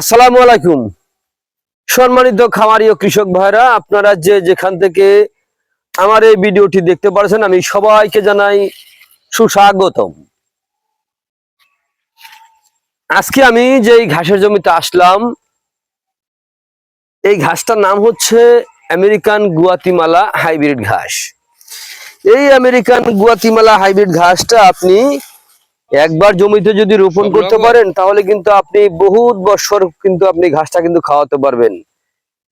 আসসালামু আলাইকুম। সম্মানিত খামারি ও কৃষক ভাইরা, আপনারা যে যেখান থেকে আমার এই ভিডিওটি দেখতে পারছেন, আমি সবাইকে জানাই সুস্বাগতম। আজকে আমি যে ঘাসের জমিতে আসলাম, এই ঘাসটার নাম হচ্ছে আমেরিকান গুয়াতিমালা হাইব্রিড ঘাস। এই আমেরিকান গুয়াতিমালা হাইব্রিড ঘাসটা আপনি একবার জমিতে যদি রোপণ করতে পারেন তাহলে কিন্তু আপনি বহুত বছর কিন্তু আপনি ঘাসটা কিন্তু খাওয়াতে পারবেন।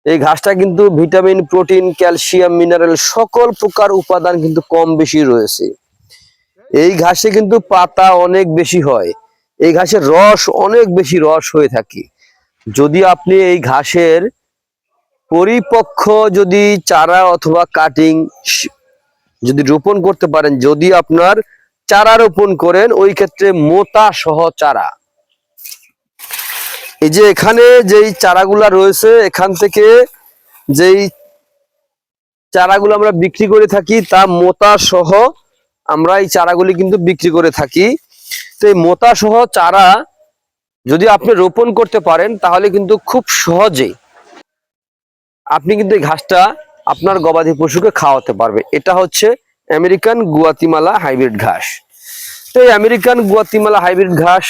এই ঘাসটা কিন্তু ভিটামিন প্রোটিন ক্যালসিয়াম মিনারেল সকল প্রকার উপাদান কিন্তু কম বেশি রয়েছে। এই ঘাসে কিন্তু পাতা অনেক বেশি হয়। এই ঘাসের রস অনেক বেশি রস হয়ে থাকে। যদি আপনি এই ঘাসের পরিপক্ষ যদি চারা অথবা কাটিং যদি রোপণ করতে পারেন যদি আপনার চারা রোপণ করেন, ওই ক্ষেত্রে মোটা সহ চারা। এই যে এখানে যেই চারাগুলা রয়েছে, এখান থেকে যেই চারাগুলো আমরা বিক্রি করে থাকি, তা মোতা সহ আমরা এই চারাগুলি কিন্তু বিক্রি করে থাকি। তো এই মোতা সহ চারা যদি আপনি রোপণ করতে পারেন, তাহলে কিন্তু খুব সহজে আপনি কিন্তু এই ঘাসটা আপনার গবাদি পশুকে খাওয়াতে পারবে। এটা হচ্ছে আমেরিকান গুয়াতিমালা হাইব্রিড ঘাস। তো এই আমেরিকান গুয়াতিমালা হাইব্রিড ঘাস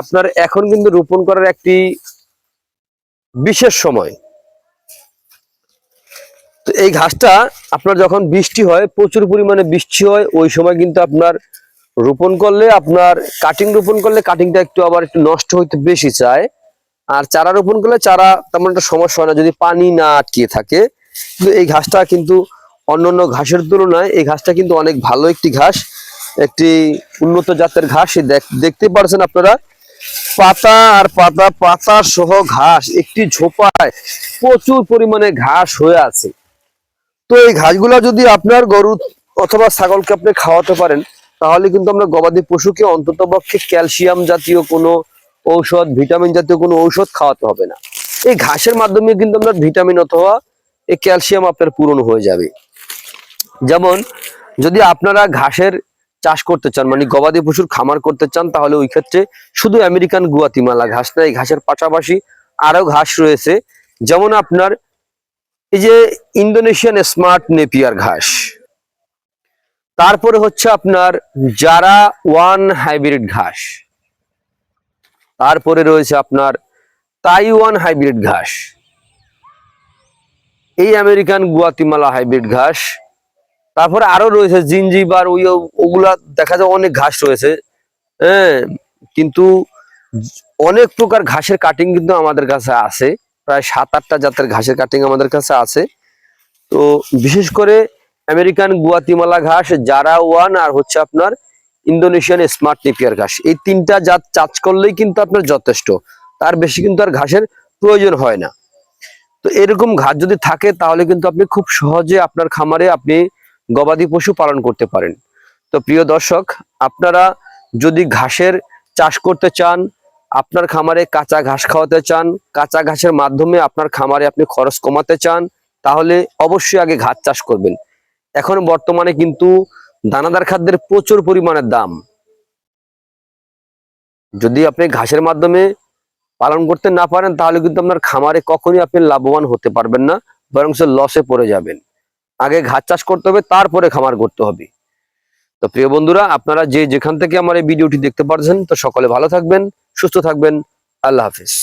আপনার এখন কিন্তু রোপণ করার একটি বিশেষ সময়। তো এই ঘাসটা আপনার যখন বৃষ্টি হয়, প্রচুর পরিমাণে বৃষ্টি হয়, ওই সময় কিন্তু আপনার রোপণ করলে, আপনার কাটিং রোপণ করলে কাটিংটা একটু আবার একটু নষ্ট হইতে বেশি চায়। আর চারা রোপণ করলে চারা তেমন একটা সমস্যা হয় না, যদি পানি না আটকিয়ে থাকে। কিন্তু এই ঘাসটা কিন্তু অন্যান্য ঘাসের তুলনায় এই ঘাসটা কিন্তু অনেক ভালো একটি ঘাস, একটি উন্নত জাতের ঘাস। দেখতে পারছেন আপনারা, পাতা আর পাতা পাতা সহ ঘাস, একটি ঝোপায় প্রচুর পরিমাণে ঘাস হয়ে আছে। তো এই ঘাসগুলা যদি আপনার গরু অথবা ছাগলকে আপনি খাওয়াতে পারেন, তাহলে কিন্তু আমরা গবাদি পশুকে অন্তত পক্ষে ক্যালসিয়াম জাতীয় কোনো ঔষধ, ভিটামিন জাতীয় কোনো ঔষধ খাওয়াতে হবে না। এই ঘাসের মাধ্যমে কিন্তু আপনার ভিটামিন অথবা এই ক্যালসিয়াম আপনার পূরণ হয়ে যাবে। যেমন, যদি আপনারা ঘাসের চাষ করতে চান মানে গবাদি পশুর খামার করতে চান, তাহলে ওই ক্ষেত্রে শুধু আমেরিকান গুয়াতিমালা ঘাস না, এই ঘাসের পাশাপাশি আরও ঘাস রয়েছে। যেমন আপনার এই যে ইন্দোনেশিয়ান স্মার্ট নেপিয়ার ঘাস। তারপরে হচ্ছে আপনার জারা ওয়ান হাইব্রিড ঘাস। তারপরে রয়েছে আপনার তাইওয়ান হাইব্রিড ঘাস। এই আমেরিকান গুয়াতিমালা হাইব্রিড ঘাস তারপরে আরও রয়েছে জিঞ্জিবার, ওই ওগুলা দেখা যায় অনেক ঘাস রয়েছে। হ্যাঁ কিন্তু অনেক প্রকার ঘাসের কাটিং কিন্তু আমাদের কাছে আছে। প্রায় সাত আটটা জাতের ঘাসের কাটিং আমাদের কাছে আছে। তো বিশেষ করে আমেরিকান গুয়াতিমালা ঘাস, জারা ওয়ান আর হচ্ছে আপনার ইন্দোনেশিয়ান স্মার্ট নেপিয়ার ঘাস। এই তিনটা জাত চাষ করলেই কিন্তু আপনার যথেষ্ট। তার বেশি কিন্তু আর ঘাসের প্রয়োজন হয় না। তো এরকম ঘাস যদি থাকে তাহলে কিন্তু আপনি খুব সহজে আপনার খামারে আপনি গবাদি পশু পালন করতে পারেন। তো প্রিয় দর্শক, আপনারা যদি ঘাসের চাষ করতে চান, আপনার খামারে কাঁচা ঘাস খাওয়াতে চান, কাঁচা ঘাসের মাধ্যমে আপনার খামারে আপনি খরচ কমাতে চান, তাহলে অবশ্যই আগে ঘাস চাষ করবেন। এখন বর্তমানে কিন্তু দানাদার খাদ্যের প্রচুর পরিমাণের দাম। যদি আপনি ঘাসের মাধ্যমে পালন করতে না পারেন, তাহলে কিন্তু আপনার খামারে কখনই আপনি লাভবান হতে পারবেন না, বরং লসে পড়ে যাবেন। আগে ঘাস চাষ করতে হবে, তারপরে খামার করতে হবে। তো প্রিয় বন্ধুরা, আপনারা যে যেখান থেকে আমার এই ভিডিওটি দেখতে পারছেন, তো সকলে ভালো থাকবেন, সুস্থ থাকবেন, আল্লাহ হাফিজ।